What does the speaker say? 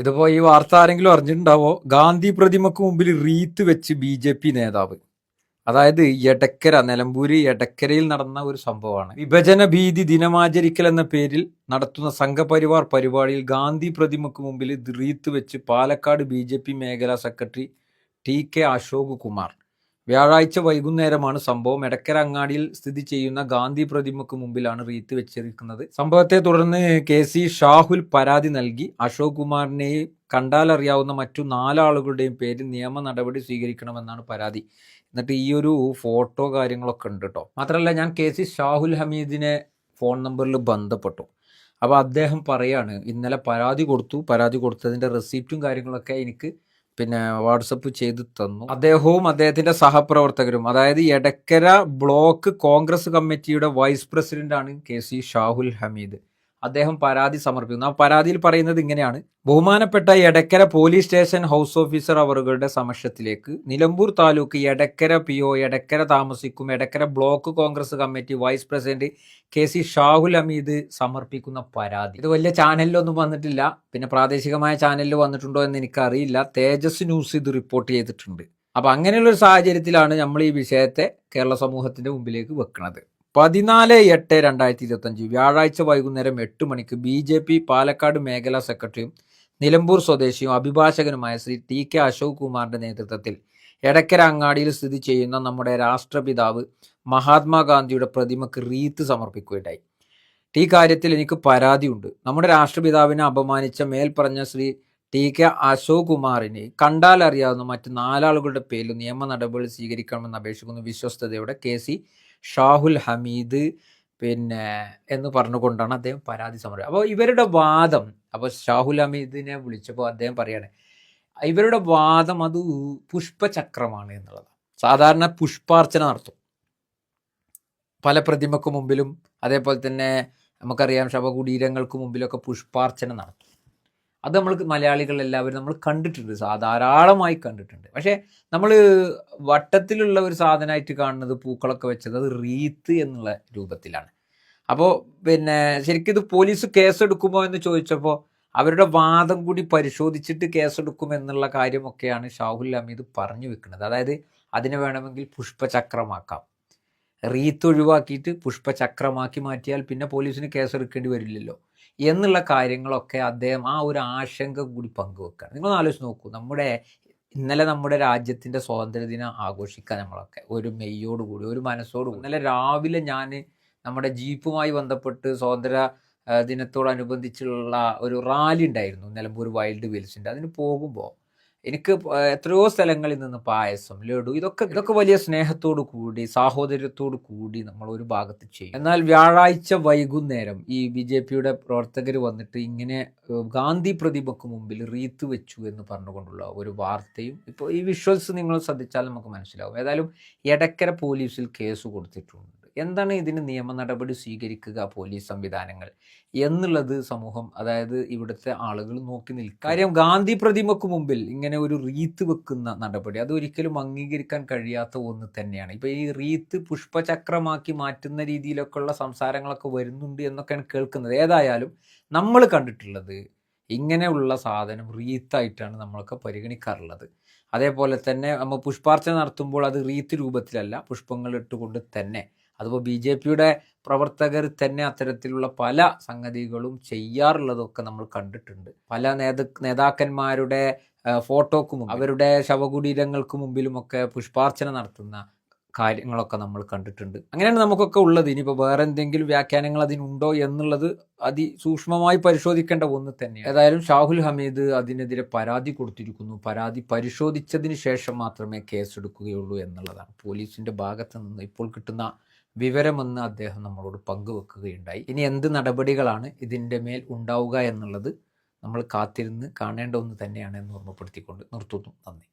ഇതിപ്പോ ഈ വാർത്ത ആരെങ്കിലും അറിഞ്ഞിട്ടുണ്ടാവോ? ഗാന്ധി പ്രതിമക്ക് മുമ്പിൽ റീത്ത് വെച്ച് ബി ജെ പി നേതാവ്. അതായത് എടക്കര നിലമ്പൂര് എടക്കരയിൽ നടന്ന ഒരു സംഭവമാണ്. വിഭജന ഭീതി ദിനമാചരിക്കൽ എന്ന പേരിൽ നടത്തുന്ന സംഘപരിവാർ പരിപാടിയിൽ ഗാന്ധി പ്രതിമക്ക് മുമ്പിൽ റീത്ത് വെച്ച് പാലക്കാട് ബി മേഖലാ secretary T K Ashok Kumar. വ്യാഴാഴ്ച വൈകുന്നേരമാണ് സംഭവം. എടക്കര അങ്ങാടിയിൽ സ്ഥിതി ചെയ്യുന്ന ഗാന്ധി പ്രതിമക്ക് മുമ്പിലാണ് റീത്ത് വെച്ചിരിക്കുന്നത്. സംഭവത്തെ തുടർന്ന് കെ സി ഷാഹുൽ പരാതി നൽകി. അശോക് കുമാറിനെയും കണ്ടാലറിയാവുന്ന മറ്റു നാലാളുകളുടെയും പേരിൽ നിയമ നടപടി സ്വീകരിക്കണമെന്നാണ് പരാതി. എന്നിട്ട് ഈ ഒരു ഫോട്ടോ കാര്യങ്ങളൊക്കെ ഉണ്ട് കേട്ടോ മാത്രമല്ല ഞാൻ കെ സി ഷാഹുൽ ഹമീദിനെ ഫോൺ നമ്പറിൽ ബന്ധപ്പെട്ടു. അപ്പോൾ അദ്ദേഹം പറയാണ് ഇന്നലെ പരാതി കൊടുത്തു. പരാതി കൊടുത്തതിന്റെ റെസിപ്റ്റും കാര്യങ്ങളൊക്കെ എനിക്ക് പിന്നെ വാട്സപ്പ് ചെയ്തു തന്നു. അദ്ദേഹവും അദ്ദേഹത്തിന്റെ സഹപ്രവർത്തകരും അതായത് എടക്കര ബ്ലോക്ക് കോൺഗ്രസ് കമ്മിറ്റിയുടെ വൈസ് പ്രസിഡന്റാണ് കെ സി ഷാഹുൽ ഹമീദ്. അദ്ദേഹം പരാതി സമർപ്പിക്കുന്നു. ആ പരാതിയിൽ പറയുന്നത് ഇങ്ങനെയാണ്. ബഹുമാനപ്പെട്ട Edakkara police station house officer അവറുകളുടെ സമക്ഷത്തിലേക്ക് നിലമ്പൂർ താലൂക്ക് എടക്കര പി ഒ എടക്കര താമസിക്കും Edakkara block Congress committee vice president K C Shahul Hameed സമർപ്പിക്കുന്ന പരാതി. ഇത് വലിയ ചാനലിലൊന്നും വന്നിട്ടില്ല. പിന്നെ പ്രാദേശികമായ ചാനലിൽ വന്നിട്ടുണ്ടോ എന്ന് എനിക്കറിയില്ല. തേജസ് ന്യൂസ് ഇത് റിപ്പോർട്ട് ചെയ്തിട്ടുണ്ട്. അപ്പൊ അങ്ങനെയുള്ള ഒരു സാഹചര്യത്തിലാണ് നമ്മൾ ഈ വിഷയത്തെ കേരള സമൂഹത്തിന്റെ മുമ്പിലേക്ക് വെക്കുന്നത് പതിനാല് എട്ട് രണ്ടായിരത്തി ഇരുപത്തഞ്ച് വ്യാഴാഴ്ച വൈകുന്നേരം എട്ട് മണിക്ക് ബി ജെ പി പാലക്കാട് മേഖലാ സെക്രട്ടറിയും നിലമ്പൂർ സ്വദേശിയും അഭിഭാഷകനുമായ ശ്രീ ടി കെ അശോക് കുമാറിന്റെ നേതൃത്വത്തിൽ എടക്കര അങ്ങാടിയിൽ സ്ഥിതി ചെയ്യുന്ന നമ്മുടെ രാഷ്ട്രപിതാവ് മഹാത്മാഗാന്ധിയുടെ പ്രതിമക്ക് റീത്ത് സമർപ്പിക്കുകയുണ്ടായി. ഈ കാര്യത്തിൽ എനിക്ക് പരാതിയുണ്ട്. നമ്മുടെ രാഷ്ട്രപിതാവിനെ അപമാനിച്ച മേൽപ്പറഞ്ഞ ശ്രീ ടി കെ അശോക് കുമാറിനെ കണ്ടാൽ അറിയാവുന്ന മറ്റ് നാലാളുകളുടെ പേരിൽ നിയമ നടപടി സ്വീകരിക്കണമെന്ന് അപേക്ഷിക്കുന്നു വിശ്വസ്തയോടെ കെ സി ഷാഹുൽ ഹമീദ് പിന്നെ എന്ന് പറഞ്ഞുകൊണ്ടാണ് അദ്ദേഹം പരാതി സമർപ്പിച്ചത്. അപ്പോൾ ഇവരുടെ വാദം അപ്പോൾ ഷാഹുൽ ഹമീദിനെ വിളിച്ചപ്പോൾ അദ്ദേഹം പറയാണ് ഇവരുടെ വാദം അത് പുഷ്പചക്രമാണ് എന്നുള്ളത്. സാധാരണ പുഷ്പാർച്ചന നടത്തും. പല പ്രതിമക്ക് മുമ്പിലും അതേപോലെ തന്നെ നമുക്കറിയാം ശവകുടീരങ്ങൾക്ക് മുമ്പിലൊക്കെ പുഷ്പാർച്ചന നടത്തും. അത് നമ്മൾ മലയാളികൾ എല്ലാവരും നമ്മൾ കണ്ടിട്ടുണ്ട് സാധാരണമായി കണ്ടിട്ടുണ്ട്. പക്ഷേ നമ്മൾ വട്ടത്തിലുള്ള ഒരു സാധനമായിട്ട് കാണുന്നത് പൂക്കളൊക്കെ വെച്ചത് അത് റീത്ത് എന്നുള്ള രൂപത്തിലാണ്. അപ്പോൾ പിന്നെ ശരിക്കും ഇത് പോലീസ് കേസെടുക്കുമോ എന്ന് ചോദിച്ചപ്പോൾ അവരുടെ വാദം കൂടി പരിശോധിച്ചിട്ട് കേസെടുക്കും എന്നുള്ള കാര്യമൊക്കെയാണ് ഷാഹുൽ അമീദ് പറഞ്ഞു വെക്കുന്നത്. അതായത് അതിനെ വേണമെങ്കിൽ പുഷ്പചക്രമാക്കാം. റീത്ത് ഒഴിവാക്കിയിട്ട് പുഷ്പചക്രമാക്കി മാറ്റിയാൽ പിന്നെ പോലീസിന് കേസെടുക്കേണ്ടി വരില്ലല്ലോ. എന്നുള്ള കാര്യങ്ങളൊക്കെ അദ്ദേഹം ആ ഒരു ആശങ്ക കൂടി പങ്കുവെക്കുകയാണ് നിങ്ങൾ ആലോചിച്ച് നോക്കൂ. നമ്മുടെ ഇന്നലെ നമ്മുടെ രാജ്യത്തിന്റെ സ്വാതന്ത്ര്യദിനം ആഘോഷിക്കാൻ നമ്മളൊക്കെ ഒരു മെയ്യോട് കൂടി ഒരു മനസ്സോട് കൂടി. ഇന്നലെ രാവിലെ ഞാൻ നമ്മുടെ ജീപ്പുമായി ബന്ധപ്പെട്ട് സ്വാതന്ത്ര്യ ദിനത്തോടനുബന്ധിച്ചുള്ള ഒരു റാലി ഉണ്ടായിരുന്നു. നിലമ്പൂർ വൈൽഡ് വെയിൽസിന്റെ അതിന് പോകുമ്പോൾ എനിക്ക് എത്രയോ സ്ഥലങ്ങളിൽ നിന്ന് പായസം ലഡു ഇതൊക്കെ ഇതൊക്കെ വലിയ സ്നേഹത്തോടു കൂടി സാഹോദര്യത്തോടു കൂടി നമ്മൾ ഒരു ഭാഗത്ത് ചെയ്യും. എന്നാൽ വ്യാഴാഴ്ച വൈകുന്നേരം ഈ ബി ജെ പിയുടെ പ്രവർത്തകർ വന്നിട്ട് ഇങ്ങനെ ഗാന്ധി പ്രതിമക്ക് മുമ്പിൽ റീത്ത് വെച്ചു എന്ന് പറഞ്ഞുകൊണ്ടുള്ള ഒരു വാർത്തയും ഇപ്പോൾ ഈ വിഷ്വൽസ് നിങ്ങൾ ശ്രദ്ധിച്ചാൽ നമുക്ക് മനസ്സിലാവും. ഏതായാലും എടക്കര പോലീസിൽ കേസ് കൊടുത്തിട്ടുണ്ട്. എന്താണ് ഇതിന് നിയമ നടപടി സ്വീകരിക്കുക പോലീസ് സംവിധാനങ്ങൾ എന്നുള്ളത് സമൂഹം അതായത് ഇവിടുത്തെ ആളുകൾ നോക്കി നിൽക്കും. കാര്യം ഗാന്ധി പ്രതിമക്ക് മുമ്പിൽ ഇങ്ങനെ ഒരു റീത്ത് വെക്കുന്ന നടപടി അത് ഒരിക്കലും അംഗീകരിക്കാൻ കഴിയാത്ത ഒന്ന് തന്നെയാണ്. ഇപ്പൊ ഈ റീത്ത് പുഷ്പചക്രമാക്കി മാറ്റുന്ന രീതിയിലൊക്കെയുള്ള സംസാരങ്ങളൊക്കെ വരുന്നുണ്ട് എന്നൊക്കെയാണ് കേൾക്കുന്നത്. ഏതായാലും നമ്മൾ കണ്ടിട്ടുള്ളത് ഇങ്ങനെയുള്ള സാധനം റീത്തായിട്ടാണ് നമ്മളൊക്കെ പരിഗണിക്കാറുള്ളത്. അതേപോലെ തന്നെ നമ്മൾ പുഷ്പാർച്ചന നടത്തുമ്പോൾ അത് റീത്ത് രൂപത്തിലല്ല പുഷ്പങ്ങൾ ഇട്ടുകൊണ്ട് തന്നെ അതുപോലെ ബി ജെ പിയുടെ പ്രവർത്തകർ തന്നെ അത്തരത്തിലുള്ള പല സംഗതികളും ചെയ്യാറുള്ളതൊക്കെ നമ്മൾ കണ്ടിട്ടുണ്ട്. പല നേത നേതാക്കന്മാരുടെ ഫോട്ടോക്കും അവരുടെ ശവകുടീരങ്ങൾക്ക് മുമ്പിലുമൊക്കെ പുഷ്പാർച്ചന നടത്തുന്ന കാര്യങ്ങളൊക്കെ നമ്മൾ കണ്ടിട്ടുണ്ട്. അങ്ങനെയാണ് നമുക്കൊക്കെ ഉള്ളത്. ഇനിയിപ്പോൾ വേറെ എന്തെങ്കിലും വ്യാഖ്യാനങ്ങൾ അതിനുണ്ടോ എന്നുള്ളത് അതിസൂക്ഷ്മമായി പരിശോധിക്കേണ്ട ഒന്ന് തന്നെയാണ്. ഏതായാലും ഷാഹുൽ ഹമീദ് അതിനെതിരെ പരാതി കൊടുത്തിരിക്കുന്നു. പരാതി പരിശോധിച്ചതിന് ശേഷം മാത്രമേ കേസെടുക്കുകയുള്ളൂ എന്നുള്ളതാണ്. പോലീസിന്റെ ഭാഗത്ത് നിന്ന് ഇപ്പോൾ കിട്ടുന്ന വിവരമെന്ന് അദ്ദേഹം നമ്മളോട് പങ്കുവെക്കുകയുണ്ടായി. ഇനി എന്ത് നടപടികളാണ് ഇതിന്റെ മേൽ ഉണ്ടാവുക എന്നുള്ളത് നമ്മൾ കാത്തിരുന്ന് കാണേണ്ട ഒന്ന് തന്നെയാണ് എന്ന് ഓർമ്മപ്പെടുത്തിക്കൊണ്ട് നിർത്തുന്നു. നന്ദി.